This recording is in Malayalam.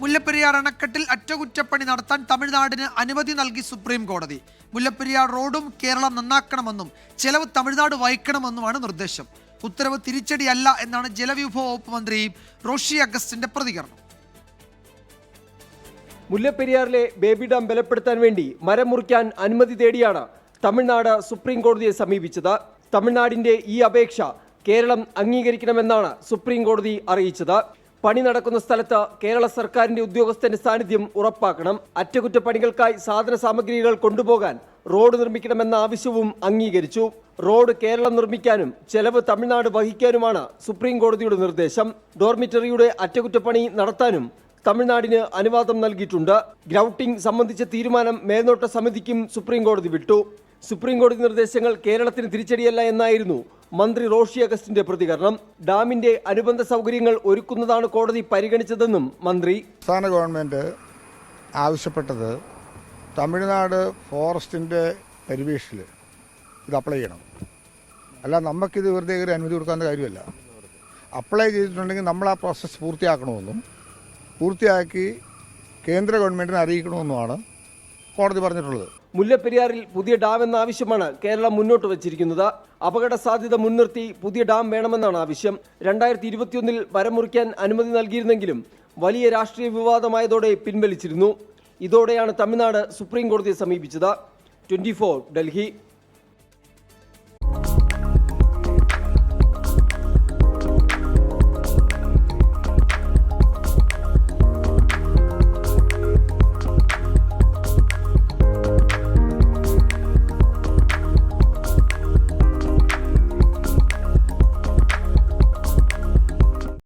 മുല്ലപ്പെരിയാർ അണക്കെട്ടിൽ അറ്റകുറ്റപ്പണി നടത്താൻ തമിഴ്നാടിന് അനുമതി നൽകി സുപ്രീം കോടതി. മുല്ലപ്പെരിയാർ റോഡും കേരളം നന്നാക്കണമെന്നും ചെലവ് തമിഴ്നാട് വഹിക്കണമെന്നുമാണ് നിർദ്ദേശം. ഉത്തരവ് തിരിച്ചടിയല്ല എന്നാണ് ജലവിഭവ വകുപ്പ് മന്ത്രി റോഷി അഗസ്റ്റിന്റെ പ്രതികരണം. മുല്ലപ്പെരിയാറിലെ ബേബി ഡാം ബലപ്പെടുത്താൻ വേണ്ടി മരം മുറിക്കാൻ അനുമതി തേടിയാണ് തമിഴ്നാട് സുപ്രീം കോടതിയെ സമീപിച്ചത്. തമിഴ്നാടിന്റെ ഈ അപേക്ഷ കേരളം അംഗീകരിക്കണമെന്നാണ് സുപ്രീം കോടതി അറിയിച്ചത്. പണി നടക്കുന്ന സ്ഥലത്ത് കേരള സർക്കാരിന്റെ ഉദ്യോഗസ്ഥന്റെ സാന്നിധ്യം ഉറപ്പാക്കണം. അറ്റകുറ്റപ്പണികൾക്കായി സാധന സാമഗ്രികൾ കൊണ്ടുപോകാൻ റോഡ് നിർമ്മിക്കണമെന്ന ആവശ്യവും അംഗീകരിച്ചു. റോഡ് കേരളം നിർമ്മിക്കാനും ചെലവ് തമിഴ്നാട് വഹിക്കാനുമാണ് സുപ്രീം കോടതിയുടെ നിർദ്ദേശം. ഡോർമിറ്ററിയുടെ അറ്റകുറ്റപ്പണി നടത്താനും തമിഴ്നാടിന് അനുവാദം നൽകിയിട്ടുണ്ട്. ഗ്രൗട്ടിംഗ് സംബന്ധിച്ച തീരുമാനം മേൽനോട്ട സമിതിക്കും സുപ്രീം കോടതി വിട്ടു. സുപ്രീം കോടതി നിർദ്ദേശങ്ങൾ കേരളത്തിന് തിരിച്ചടിയല്ല എന്നായിരുന്നു മന്ത്രി റോഷി അഗസ്റ്റിന്റെ പ്രതികരണം. ഡാമിന്റെ അനുബന്ധ സൗകര്യങ്ങൾ ഒരുക്കുന്നതാണ് കോടതി പരിഗണിച്ചതെന്നും മന്ത്രി. സംസ്ഥാന ഗവൺമെന്റ് ആവശ്യപ്പെട്ടത് തമിഴ്നാട് ഫോറസ്റ്റിന്റെ പരിവേഷിൽ ഇത് അപ്ലൈ ചെയ്യണം. അല്ല നമുക്കിത് വെറുതെ കയറി അനുമതി കൊടുക്കാവുന്ന കാര്യമല്ല. അപ്ലൈ ചെയ്തിട്ടുണ്ടെങ്കിൽ നമ്മൾ ആ പ്രോസസ്സ് പൂർത്തിയാക്കണമെന്നും പൂർത്തിയാക്കി കേന്ദ്ര ഗവൺമെന്റിനെ അറിയിക്കണമെന്നുമാണ് കോടതി പറഞ്ഞിട്ടുള്ളത്. മുല്ലപ്പെരിയാറിൽ പുതിയ ഡാം എന്ന ആവശ്യമാണ് കേരളം മുന്നോട്ട് വച്ചിരിക്കുന്നത്. അപകട സാധ്യത മുൻനിർത്തി പുതിയ ഡാം വേണമെന്നാണ് ആവശ്യം. രണ്ടായിരത്തി ഇരുപത്തിയൊന്നിൽ വരം മുറിക്കാൻ അനുമതി നൽകിയിരുന്നെങ്കിലും വലിയ രാഷ്ട്രീയ വിവാദമായതോടെ പിൻവലിച്ചിരുന്നു. ഇതോടെയാണ് തമിഴ്നാട് സുപ്രീം കോടതിയെ സമീപിച്ചത്. ട്വന്റി ഡൽഹി.